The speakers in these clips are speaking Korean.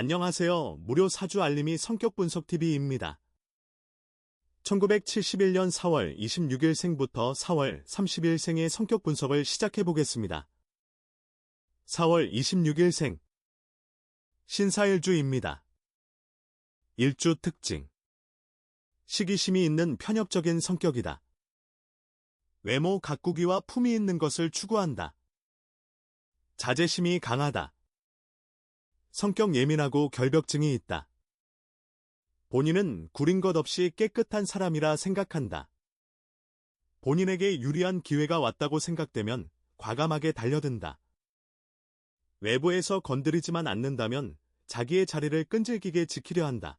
안녕하세요. 무료 사주 알림이 성격 분석 TV입니다. 1971년 4월 26일 생부터 4월 30일 생의 성격 분석을 시작해 보겠습니다. 4월 26일 생 신사일주입니다. 일주 특징 시기심이 있는 편협적인 성격이다. 외모 가꾸기와 품이 있는 것을 추구한다. 자제심이 강하다. 성격 예민하고 결벽증이 있다. 본인은 구린 것 없이 깨끗한 사람이라 생각한다. 본인에게 유리한 기회가 왔다고 생각되면 과감하게 달려든다. 외부에서 건드리지만 않는다면 자기의 자리를 끈질기게 지키려 한다.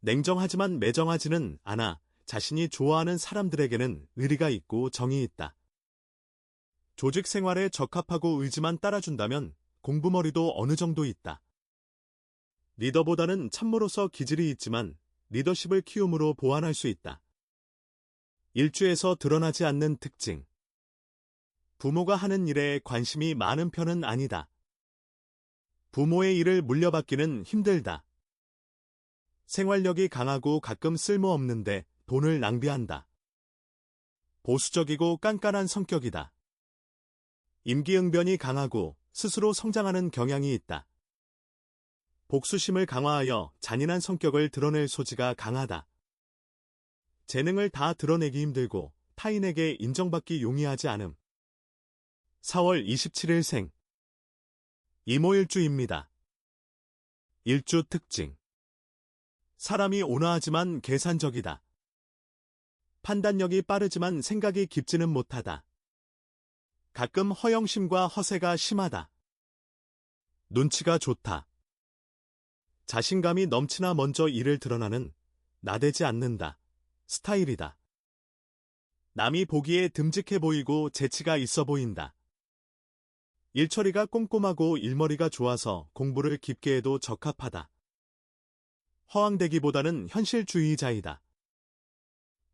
냉정하지만 매정하지는 않아 자신이 좋아하는 사람들에게는 의리가 있고 정이 있다. 조직 생활에 적합하고 의지만 따라준다면 공부머리도 어느 정도 있다. 리더보다는 참모로서 기질이 있지만 리더십을 키움으로 보완할 수 있다. 일주에서 드러나지 않는 특징. 부모가 하는 일에 관심이 많은 편은 아니다. 부모의 일을 물려받기는 힘들다. 생활력이 강하고 가끔 쓸모없는데 돈을 낭비한다. 보수적이고 깐깐한 성격이다. 임기응변이 강하고 스스로 성장하는 경향이 있다. 복수심을 강화하여 잔인한 성격을 드러낼 소지가 강하다. 재능을 다 드러내기 힘들고 타인에게 인정받기 용이하지 않음. 4월 27일 생 이모일주입니다. 일주 특징 사람이 온화하지만 계산적이다. 판단력이 빠르지만 생각이 깊지는 못하다. 가끔 허영심과 허세가 심하다. 눈치가 좋다. 자신감이 넘치나 먼저 일을 드러나는 나대지 않는다. 스타일이다. 남이 보기에 듬직해 보이고 재치가 있어 보인다. 일처리가 꼼꼼하고 일머리가 좋아서 공부를 깊게 해도 적합하다. 허황되기보다는 현실주의자이다.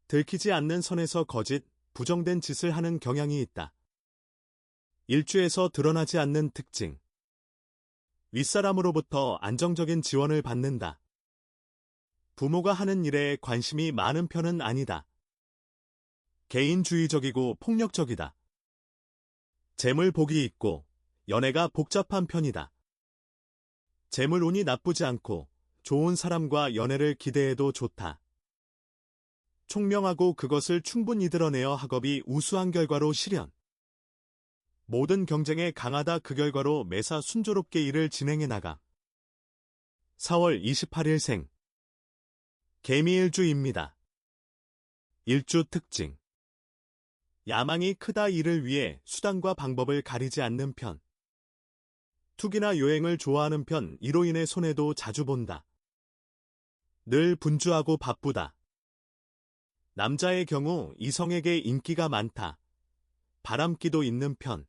들키지 않는 선에서 거짓, 부정된 짓을 하는 경향이 있다. 일주에서 드러나지 않는 특징. 윗사람으로부터 안정적인 지원을 받는다. 부모가 하는 일에 관심이 많은 편은 아니다. 개인주의적이고 폭력적이다. 재물 복이 있고 연애가 복잡한 편이다. 재물 운이 나쁘지 않고 좋은 사람과 연애를 기대해도 좋다. 총명하고 그것을 충분히 드러내어 학업이 우수한 결과로 실현. 모든 경쟁에 강하다 그 결과로 매사 순조롭게 일을 진행해 나가. 4월 28일 생 개미일주입니다. 일주 특징 야망이 크다 일을 위해 수단과 방법을 가리지 않는 편. 투기나 여행을 좋아하는 편 이로 인해 손해도 자주 본다. 늘 분주하고 바쁘다. 남자의 경우 이성에게 인기가 많다. 바람기도 있는 편.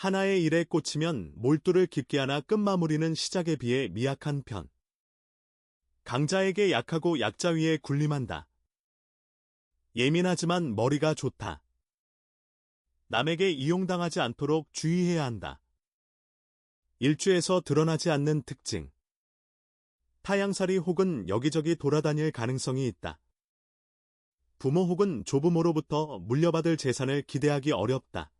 하나의 일에 꽂히면 몰두를 깊게 하나 끝마무리는 시작에 비해 미약한 편. 강자에게 약하고 약자 위에 군림한다. 예민하지만 머리가 좋다. 남에게 이용당하지 않도록 주의해야 한다. 일주에서 드러나지 않는 특징. 타양살이 혹은 여기저기 돌아다닐 가능성이 있다. 부모 혹은 조부모로부터 물려받을 재산을 기대하기 어렵다.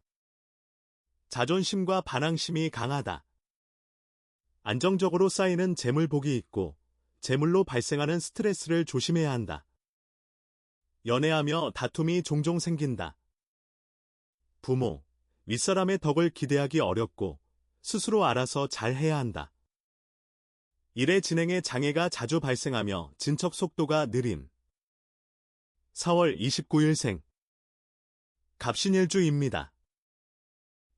자존심과 반항심이 강하다. 안정적으로 쌓이는 재물복이 있고 재물로 발생하는 스트레스를 조심해야 한다. 연애하며 다툼이 종종 생긴다. 부모, 윗사람의 덕을 기대하기 어렵고 스스로 알아서 잘 해야 한다. 일의 진행에 장애가 자주 발생하며 진척 속도가 느림. 4월 29일생 갑신일주입니다.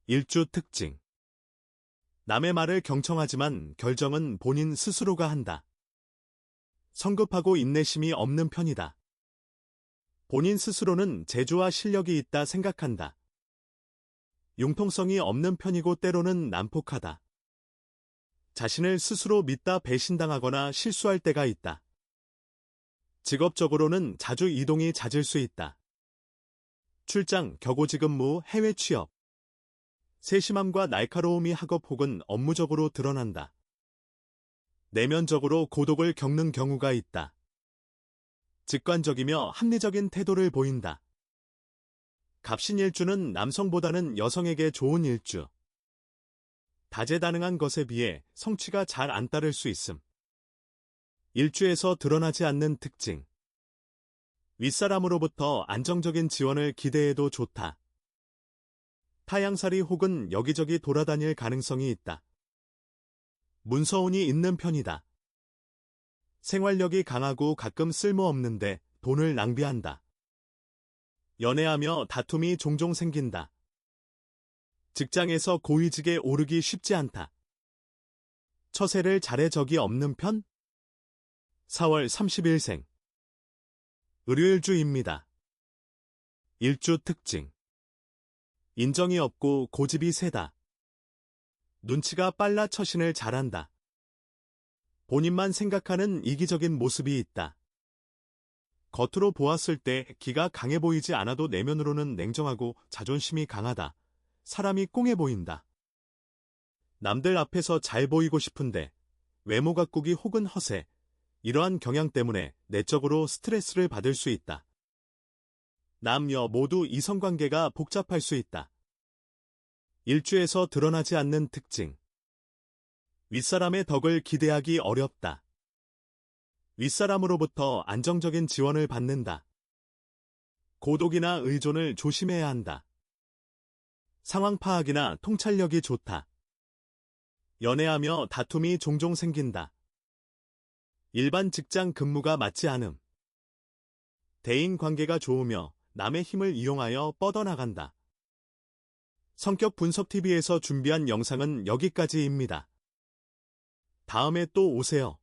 일주 특징. 남의 말을 경청하지만 결정은 본인 스스로가 한다. 성급하고 인내심이 없는 편이다. 본인 스스로는 재주와 실력이 있다 생각한다. 융통성이 없는 편이고 때로는 난폭하다. 자신을 스스로 믿다 배신당하거나 실수할 때가 있다. 직업적으로는 자주 이동이 잦을 수 있다. 출장, 격오지근무, 해외 취업, 세심함과 날카로움이 학업 혹은 업무적으로 드러난다. 내면적으로 고독을 겪는 경우가 있다. 직관적이며 합리적인 태도를 보인다. 갑신 일주는 남성보다는 여성에게 좋은 일주. 다재다능한 것에 비해 성취가 잘 안 따를 수 있음. 일주에서 드러나지 않는 특징. 윗사람으로부터 안정적인 지원을 기대해도 좋다. 타양살이 혹은 여기저기 돌아다닐 가능성이 있다. 문서운이 있는 편이다. 생활력이 강하고 가끔 쓸모없는데 돈을 낭비한다. 연애하며 다툼이 종종 생긴다. 직장에서 고위직에 오르기 쉽지 않다. 처세를 잘해 적이 없는 편? 4월 30일생 을요일주입니다. 일주 특징 인정이 없고 고집이 세다. 눈치가 빨라 처신을 잘한다. 본인만 생각하는 이기적인 모습이 있다. 겉으로 보았을 때 기가 강해 보이지 않아도 내면으로는 냉정하고 자존심이 강하다. 사람이 꽁해 보인다. 남들 앞에서 잘 보이고 싶은데 외모 가꾸기 혹은 허세, 이러한 경향 때문에 내적으로 스트레스를 받을 수 있다. 남녀 모두 이성관계가 복잡할 수 있다. 일주에서 드러나지 않는 특징. 윗사람의 덕을 기대하기 어렵다. 윗사람으로부터 안정적인 지원을 받는다. 고독이나 의존을 조심해야 한다. 상황 파악이나 통찰력이 좋다. 연애하며 다툼이 종종 생긴다. 일반 직장 근무가 맞지 않음. 대인 관계가 좋으며 남의 힘을 이용하여 뻗어나간다. 성격 분석TV에서 준비한 영상은 여기까지입니다. 다음에 또 오세요.